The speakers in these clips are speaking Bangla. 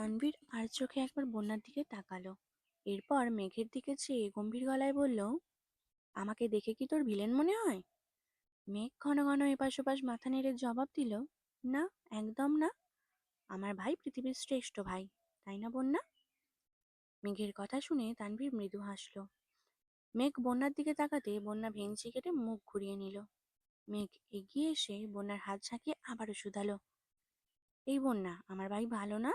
তানভীর আর চোখে একবার বন্যার দিকে তাকালো। এরপর মেঘের দিকে চেয়ে গম্ভীর গলায় বলল, আমাকে দেখে কি তোর ভিলেন মনে হয়? মেঘ ঘন ঘন এপাশ ওপাশ মাথা নেড়ে জবাব দিল, না, একদম না। আমার ভাই পৃথিবীর শ্রেষ্ঠ ভাই, তাই না বন্যা? মেঘের কথা শুনে তানভীর মৃদু হাসল। মেঘ বন্যার দিকে তাকাতে বন্যা ভেঙচি কেটে মুখ ঘুরিয়ে নিল। মেঘ এগিয়ে এসে বন্যার হাত ঝাঁকিয়ে আবারও শুধালো, এই বন্যা, আমার ভাই ভালো না?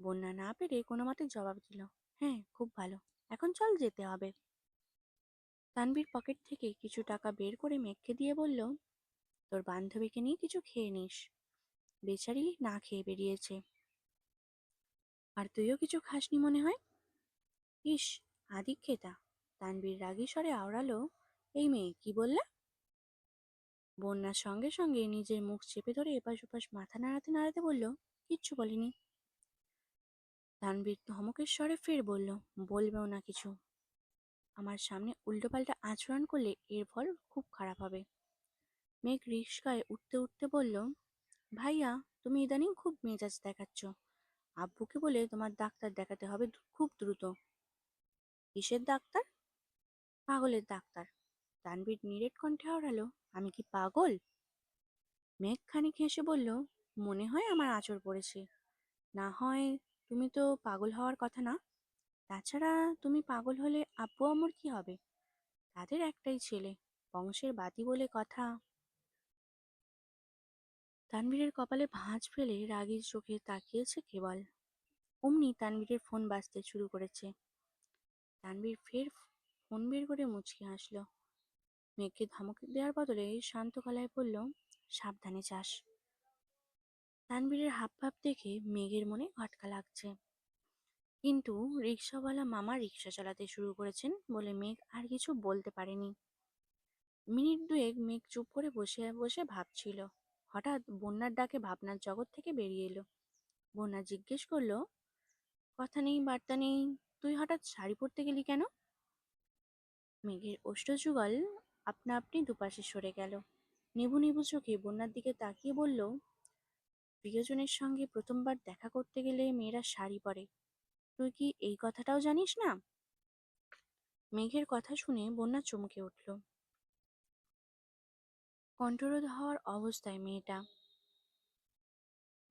বন্যা না পেরে কোনো মতে জবাব দিল হ্যাঁ খুব ভালো। এখন চল যেতে হবে। তানভীর পকেট থেকে কিছু টাকা বের করে মেঘকে দিয়ে বলল, তোর বান্ধবীকে নিয়ে কিছু খেয়ে নিস। বেচারি না খেয়ে বেরিয়েছে। আর তুইও কিছু খাসনি মনে হয়? ইস, আদিক্ষেতা! তানভীর রাগী স্বরে আওড়ালো, এই মেয়ে, কি বললে? বন্যার সঙ্গে সঙ্গে নিজের মুখ চেপে ধরে এপাশ ওপাশ মাথা নাড়াতে নাড়াতে বলল, কিচ্ছু বলিনি। তানভীর ধমকের স্বরে ফের বলল, বলবেও না কিছু। আমার সামনে উল্টোপাল্টা আচরণ করলে এর ফল খুব খারাপ হবে। মেঘ রিক্সায় উঠতে উঠতে বলল, ভাইয়া, তুমি ইদানিং খুব মেজাজ দেখাচ্ছ। আব্বুকে বলে তোমার ডাক্তার দেখাতে হবে খুব দ্রুত। কিসের ডাক্তার? পাগলের ডাক্তার। তানভীর নিরেট কণ্ঠে আওড়ালো আমি কি পাগল? মেঘ খানিক হেসে বলল, মনে হয় আমার আঁচড় পড়েছে। না হয় তুমি তো পাগল হওয়ার কথা না? তাছাড়া তুমি পাগল হলে আব্বু আম্মুর কি হবে? তাদের একটাই ছেলে, বংশের বাতি বলে কথা। তানবীরের কপালে ভাঁজ ফেলে রাগীর চোখে তাকিয়েছে কেবল। অমনি তানবীরের ফোন বাজতে শুরু করেছে। তানবীর ফের ফোন বের করে মুচকি হাসলো। মেঘকে ধমক দেওয়ার বদলে শান্ত গলায় বলল, সাবধানে যাস। তানভীরের হাবভাব দেখে মেঘের মনে খটকা লাগছে। কিন্তু রিক্সাওয়ালা মামা রিক্সা চালাতে শুরু করেছেন বলে মেঘ আর কিছু বলতে পারেনি। মিনিট দুয়েক মেঘ চুপ করে বসে বসে ভাবছিল। হঠাৎ বন্যার ডাকে ভাবনার জগৎ থেকে বেরিয়ে এলো। বন্যা জিজ্ঞেস করল, কথা নেই, বার্তা নেই, তুই হঠাৎ শাড়ি পরতে গেলি কেন? মেঘের ওষ্ঠযুগল আপনা আপনি দুপাশে সরে গেল। নেবু নেবু চোখে বন্যার দিকে তাকিয়ে বলল প্রিয়জনের সঙ্গে প্রথমবার দেখা করতে গেলে মেয়েরা শাড়ি পরে। তুই কি এই কথাটাও জানিস না? মেঘের কথা শুনে বন্যা চমকে উঠল। কণ্ঠরোধ হওয়ার অবস্থায় মেয়েটা।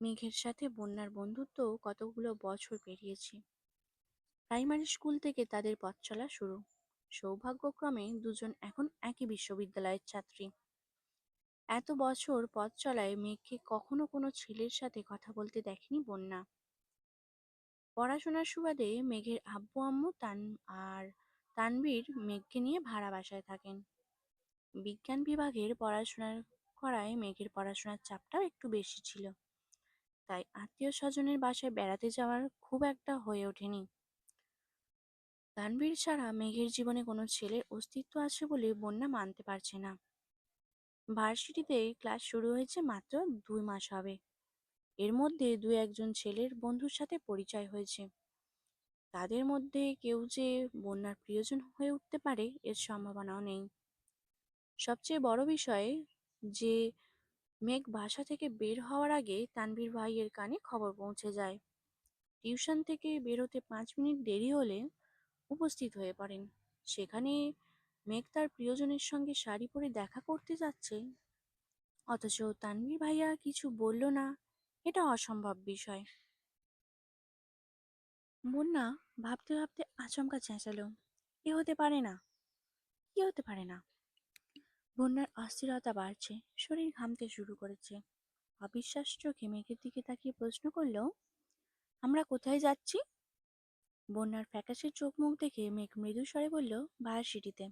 মেঘের সাথে বন্যার বন্ধুত্ব কতগুলো বছর পেরিয়েছে। প্রাইমারি স্কুল থেকে তাদের পথ চলা শুরু। সৌভাগ্যক্রমে দুজন এখন একই বিশ্ববিদ্যালয়ের ছাত্রী। এত বছর পথ চলায় মেঘকে কখনো কোনো ছেলের সাথে কথা বলতে দেখেনি বন্যা। পড়াশোনার সুবাদে মেঘের আব্বু, আম্মু তান, আর তানবীর মেঘকে নিয়ে ভাড়া বাসায় থাকেন। বিজ্ঞান বিভাগের পড়াশোনার করায় মেঘের পড়াশোনার চাপটাও একটু বেশি ছিল। তাই আত্মীয় স্বজনের বাসায় বেড়াতে যাওয়ার খুব একটা হয়ে ওঠেনি। তানবীর ছাড়া মেঘের জীবনে কোনো ছেলের অস্তিত্ব আছে বলে বন্যা মানতে পারছে না। ভার্সিটিতে ক্লাস শুরু হয়েছে মাত্র দুই মাস হবে। এর মধ্যে দু একজন ছেলের বন্ধুর সাথে পরিচয় হয়েছে। তাদের মধ্যে কেউ যে বন্যার প্রিয়জন হয়ে উঠতে পারে এর সম্ভাবনাও নেই। সবচেয়ে বড় বিষয় যে মেঘ বাসা থেকে বের হওয়ার আগে তানভীর ভাইয়ের কানে খবর পৌঁছে যায়। টিউশন থেকে বেরোতে পাঁচ মিনিট দেরি হলে উপস্থিত হয়ে পড়েন। সেখানে মেঘ তার প্রিয়জনের সঙ্গে শাড়ি পরে দেখা করতে যাচ্ছে। অথচ তানভীর ভাইয়া কিছু বলল না, এটা অসম্ভব বিষয়। বন্যা ভাবতে ভাবতে আচমকা চেঁচালো, এ হতে পারে না কি হতে পারে না। বন্যার অস্থিরতা বাড়ছে, শরীর ঘামতে শুরু করেছে। অবিশ্বাস চোখে মেঘের দিকে তাকিয়ে প্রশ্ন করল, আমরা কোথায় যাচ্ছি? বন্যার ফ্যাকাশে চোখ মুখ দেখে মেঘ মৃদু স্বরে বলল ভার্সিটিতে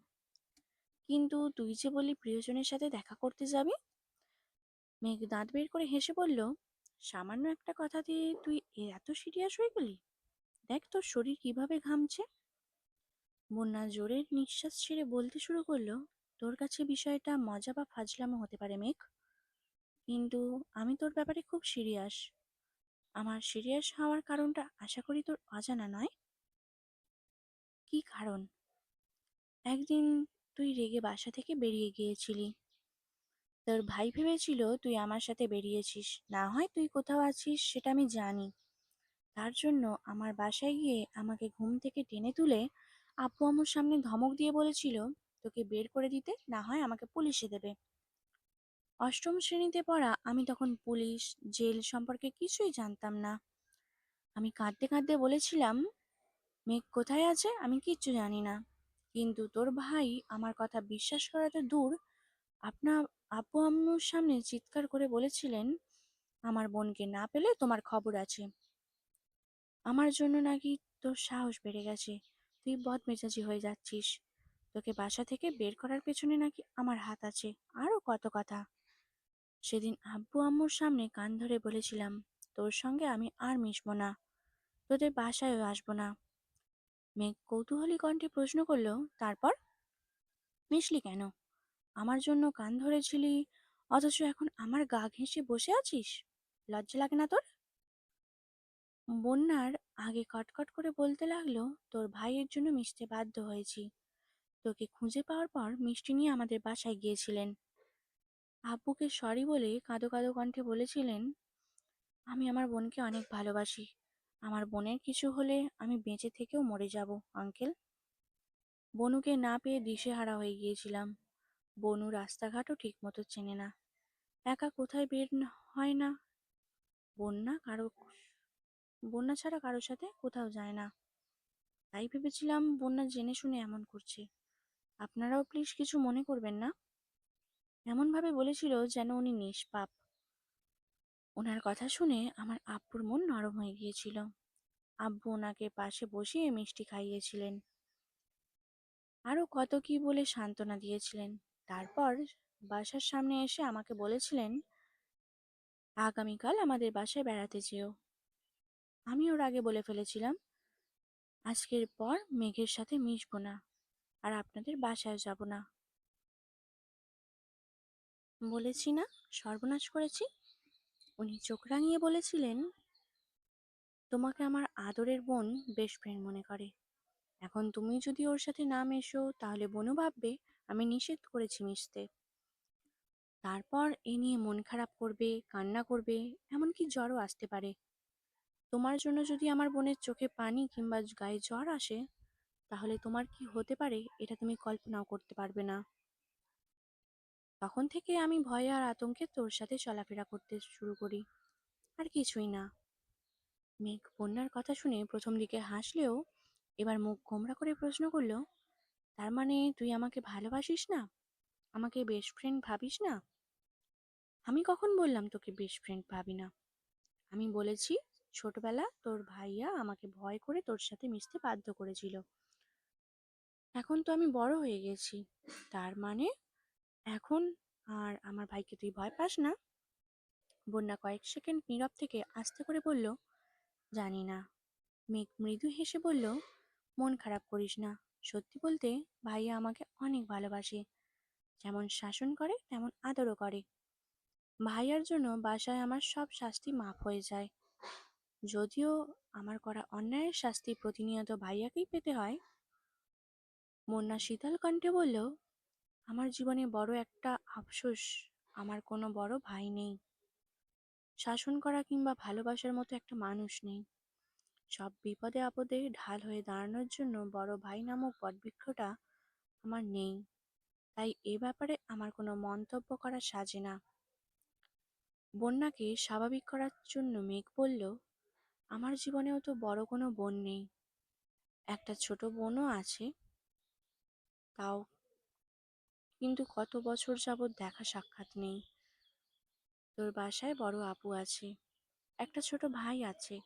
কিন্তু তুই যে বলি প্রিয়জনের সাথে দেখা করতে যাবি? মেঘ দাঁত বের করে হেসে বলল, সামান্য একটা কথা দিয়ে তুই এত সিরিয়াস হয়ে গেলি? দেখ তোর শরীর কীভাবে ঘামছে? বন্যা জোরে নিঃশ্বাস ছেড়ে বলতে শুরু করল, তোর কাছে বিষয়টা মজা বা ফাজলামো হতে পারে, মেঘ। কিন্তু আমি তোর ব্যাপারে খুব সিরিয়াস। আমার সিরিয়াস হওয়ার কারণটা আশা করি তোর অজানা নয়? কি কারণ? একদিন তুই রেগে বাসা থেকে বেরিয়ে গিয়েছিলি। তোর ভাই ভেবেছিল তুই আমার সাথে বেরিয়েছিস, না হয় তুই কোথাও আছিস সেটা আমি জানি। তার জন্য আমার বাসায় গিয়ে আমাকে ঘুম থেকে টেনে তুলে আব্বু আম্মুর সামনে ধমক দিয়ে বলেছিল, তোকে বের করে দিতে, না হয় আমাকে পুলিশে দেবে। অষ্টম শ্রেণীতে পড়া আমি তখন পুলিশ, জেল সম্পর্কে কিছুই জানতাম না। আমি কাঁদতে কাঁদতে বলেছিলাম, মেঘ কোথায় আছে? আমি কিচ্ছু জানি না। কিন্তু তোর ভাই আমার কথা বিশ্বাস করা তো দূর। আপনার আব্বু আম্মুর সামনে চিৎকার করে বলেছিলেন, আমার বোনকে না পেলে তোমার খবর আছে। আমার জন্য নাকি তোর সাহস বেড়ে গেছে। তুই বদমেজাজি হয়ে যাচ্ছিস। তোকে বাসা থেকে বের করার পেছনে নাকি আমার হাত আছে। আরও কত কথা। সেদিন আব্বু আম্মুর সামনে কান ধরে বলেছিলাম, তোর সঙ্গে আমি আর মিশবো না। তোদের বাসায়ও আসব না। মেঘ কৌতূহলী কণ্ঠে প্রশ্ন করল, তারপর? মিশলি কেন? আমার জন্য কান ধরেছিলি, অথচ এখন আমার গা ঘেঁষে বসে আছিস? লজ্জা লাগে না তোর? বন্যার আগে কটকট করে বলতে লাগল, তোর ভাইয়ের জন্য মিশতে বাধ্য হয়েছি। তোকে খুঁজে পাওয়ার পর মিষ্টি নিয়ে আমাদের বাসায় গিয়েছিলেন। আব্বুকে সরি বলে কাঁদো কাঁদো কণ্ঠে বলেছিলেন, আমি আমার বোনকে অনেক ভালোবাসি। আমার বোনের কিছু হলে আমি বেঁচে থেকেও মরে যাব, আঙ্কেল। বনুকে না পেয়ে দিশেহারা হয়ে গিয়েছিলাম। বনু রাস্তাঘাটও ঠিকমতো চেনে না। একা কোথায় বের হয় না? বন্যা কারও বন্যা ছাড়া কারোর সাথে কোথাও যায় না। তাই ভেবেছিলাম বন্যা জেনে শুনে এমন করছে। আপনারাও প্লিজ কিছু মনে করবেন না? এমনভাবে বলেছিল যেন উনি নিষ্পাপ। ওনার কথা শুনে আমার আব্বুর মন নরম হয়ে গিয়েছিল। আব্বু ওনাকে পাশে বসিয়ে মিষ্টি খাইয়েছিলেন। আরও কত কি বলে সান্ত্বনা দিয়েছিলেন। তারপর বাসার সামনে এসে আমাকে বলেছিলেন, আগামীকাল আমাদের বাসায় বেড়াতে যেও। আমি ওর আগে বলে ফেলেছিলাম, আজকের পর মেঘের সাথে মিশবো না, আর আপনাদের বাসায় যাব না। বলেছি না, সর্বনাশ করেছি? উনি চোখ রাঙিয়ে বলেছিলেন, তোমাকে আমার আদরের বোন বেশ ফ্রেন্ড মনে করে। এখন তুমি যদি ওর সাথে না মেশো, তাহলে বোনও ভাববে, আমি নিষেধ করেছি মিশতে। তারপর এ নিয়ে মন খারাপ করবে, কান্না করবে, এমনকি জ্বরও আসতে পারে। তোমার জন্য যদি আমার বোনের চোখে পানি কিংবা গায়ে জ্বর আসে, তাহলে তোমার কি হতে পারে, এটা তুমি কল্পনাও করতে পারবে না। তখন থেকে আমি ভয়ে আর আতঙ্কে তোর সাথে চলাফেরা করতে শুরু করি। আর কিছুই না। মেঘ বন্যার কথা শুনে প্রথম দিকে হাসলেও এবার মুখ গোমরা করে প্রশ্ন করল, তার মানে তুই আমাকে ভালোবাসিস না? আমাকে বেস্ট ফ্রেন্ড ভাবিস না? আমি কখন বললাম তোকে বেস্ট ফ্রেন্ড ভাবি না? আমি বলেছি, ছোটবেলা তোর ভাইয়া আমাকে ভয় করে তোর সাথে মিশতে বাধ্য করেছিল। এখন তো আমি বড় হয়ে গেছি। তার মানে এখন আর আমার ভাইকে তুই ভয় পাস না। বন্যা কয়েক সেকেন্ড নীরব থেকে আস্তে করে বলল, জানি না। মেঘ মৃদু হেসে বলল, মন খারাপ করিস না। সত্যি বলতে ভাইয়া আমাকে অনেক ভালোবাসে। যেমন শাসন করে, তেমন আদরও করে। ভাইয়ার জন্য বাসায় আমার সব শাস্তি মাফ হয়ে যায়। যদিও আমার করা অন্যায়ের শাস্তি প্রতিনিয়ত ভাইয়াকেই পেতে হয়। বন্যা শীতল কণ্ঠে বলল আমার জীবনে বড় একটা আফসোস, আমার কোনো বড় ভাই নেই। শাসন করা কিংবা ভালোবাসার মতো একটা মানুষ নেই। সব বিপদে আপদে ঢাল হয়ে দাঁড়ানোর জন্য বড় ভাই নামক বটবৃক্ষটা আমার নেই। তাই এ ব্যাপারে আমার কোনো মন্তব্য করা সাজে না। বন্যাকে স্বাভাবিক করার জন্য মেঘ বলল আমার জীবনেও তো বড় কোনো বোন নেই। একটা ছোট বোনও আছে। তাও কিন্তু কত বছর যাবৎ দেখা সাক্ষাৎ নেই। তোর বাসায় বড় আপু আছে, একটা ছোট ভাই আছে,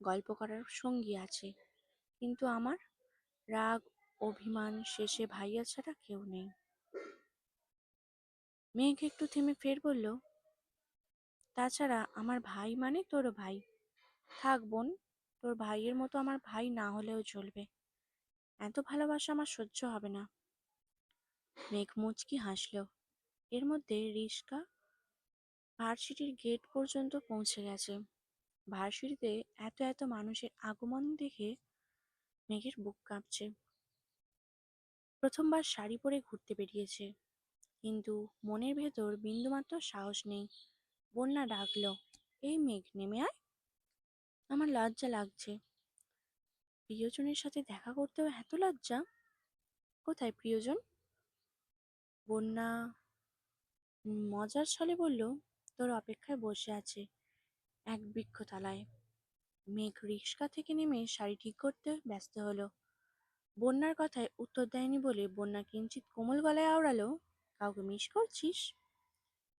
গল্প করার সঙ্গী আছে, কিন্তু আমার রাগ, অভিমান শেষে ভাইয়া ছাড়া কেউ নেই। মেঘ একটু থেমে ফের বলল, তাছাড়া আমার ভাই মানে তোর ভাই। থাক বোন, তোর ভাইয়ের মতো আমার ভাই না হলেও চলবে। এত ভালোবাসা আমার সহ্য হবে না। মেঘ মুচকি হাসল এর মধ্যে রিস্কা ভার্সিটির গেট পর্যন্ত পৌঁছে গেছে। ভার্সিটিতে এত এত মানুষের আগমন দেখে মেঘের বুক কাঁপছে। প্রথমবার শাড়ি পরে ঘুরতে বেরিয়েছে। কিন্তু মনের ভেতর বিন্দুমাত্র সাহস নেই। বন্যা ডাকলো, এই মেঘ, নেমে আয়। আমার লজ্জা লাগছে। প্রিয়জনের সাথে দেখা করতেও এত লজ্জা? কোথায় প্রিয়জন? বন্যা মজার ছলে বলল, তোর অপেক্ষায় বসে আছে এক বৃক্ষতলায় মেঘ রিক্সা থেকে নেমে শাড়ি ঠিক করতে ব্যস্ত হলো। বন্যার কথায় উত্তর দেয়নি বলে বন্যা কিঞ্চিত কোমল গলায় আওড়ালো, কাউকে মিস করছিস?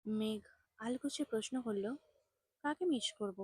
মেঘ আলগুছে প্রশ্ন করল, কাকে মিস করব?